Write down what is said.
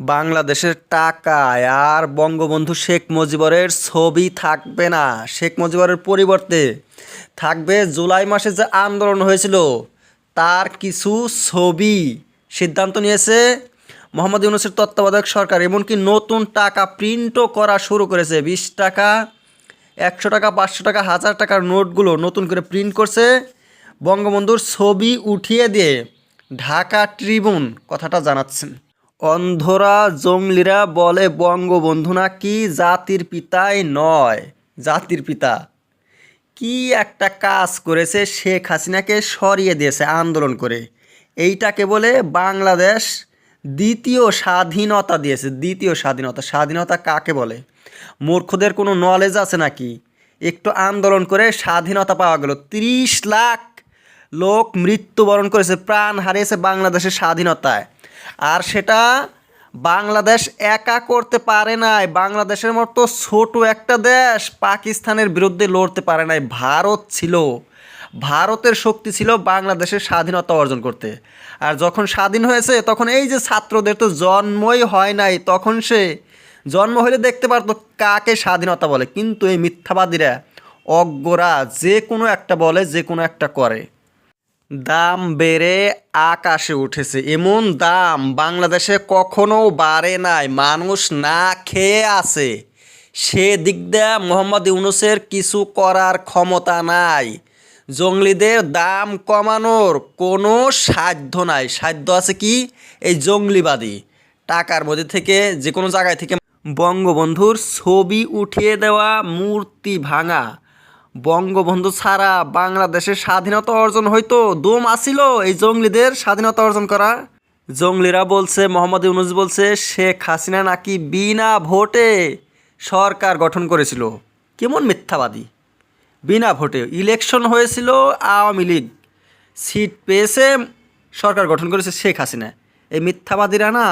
বাংলাদেশের টাকায় আর বঙ্গবন্ধু শেখ মুজিবরের ছবি থাকবে না। শেখ মুজিবরের পরিবর্তে থাকবে জুলাই মাসে যে আন্দোলন হয়েছিল, তার কিছু ছবি সিদ্ধান্ত নিয়েছে মোহাম্মদ ইউনুসের তত্ত্বাবধায়ক সরকার, এমনকি নতুন টাকা প্রিন্টও করা শুরু করেছে। বিশ টাকা, একশো টাকা, পাঁচশো টাকা, হাজার টাকার নোটগুলো নতুন করে প্রিন্ট করছে বঙ্গবন্ধুর ছবি উঠিয়ে দিয়ে ঢাকা ট্রিবিউন, কথাটা জানাচ্ছেন। অন্ধরা জঙ্গলিরা বলে বঙ্গবন্ধু নাকি জাতির পিতাই নয়? জাতির পিতা। কি একটা কাজ করেছে, শেখ হাসিনাকে সরিয়ে দিয়েছে আন্দোলন করে। এইটাকে বলে বাংলাদেশ দ্বিতীয় স্বাধীনতা দিয়েছে। দ্বিতীয় স্বাধীনতা। স্বাধীনতা কাকে বলে? মূর্খদের কোনো নলেজ আছে নাকি? একটু আন্দোলন করে স্বাধীনতা পাওয়া গেল। তিরিশ লাখ লোক মৃত্যুবরণ করেছে, প্রাণ হারিয়েছে বাংলাদেশের স্বাধীনতায়। আর সেটা বাংলাদেশ একা করতে পারে নাই। বাংলাদেশের মতো ছোট একটা দেশ পাকিস্তানের বিরুদ্ধে লড়তে পারে নাই। ভারত ছিল। ভারতের শক্তি ছিল বাংলাদেশের স্বাধীনতা অর্জন করতে। আর যখন স্বাধীন হয়েছে, তখন এই যে ছাত্রদের তো জন্মই হয় নাই, তখন সে জন্ম হলে দেখতে পারতো কাকে স্বাধীনতা বলে। কিন্তু এই মিথ্যাবাদীরা, অজ্ঞরা যে কোনো একটা বলে, যে কোনো একটা করে। দাম বেড়ে আকাশে উঠেছে। এমন দাম বাংলাদেশে কখনো বাড়ে নাই, মানুষ না খেয়ে আছে। সে দিক দিয়ে মোহাম্মদ ইউনুসের কিছু করার ক্ষমতা নাই। জঙ্গলিদের দাম কমানোর কোনো সাধ্য নাই। সাধ্য আছে কি? এই জঙ্গলিবাদী টাকার মধ্যে থেকে যে কোনো জায়গায় থেকে বঙ্গবন্ধুর ছবি উঠিয়ে দেওয়া মূর্তি ভাঙা। বঙ্গবন্ধু ছাড়া বাংলাদেশের স্বাধীনতা অর্জন হয়তো দম আসিল এই জঙ্গলিদের স্বাধীনতা অর্জন করা। জঙ্গলিরা বলছে, মোহাম্মদ ইউনুস বলছে, শেখ হাসিনা নাকি বিনা ভোটে সরকার গঠন করেছিল। কেমন মিথ্যাবাদী। বিনা ভোটে ইলেকশন হয়েছিল আওয়ামী লীগ। সিট পেয়েছে, সরকার গঠন করেছে শেখ হাসিনা। এই মিথ্যাবাদীরা না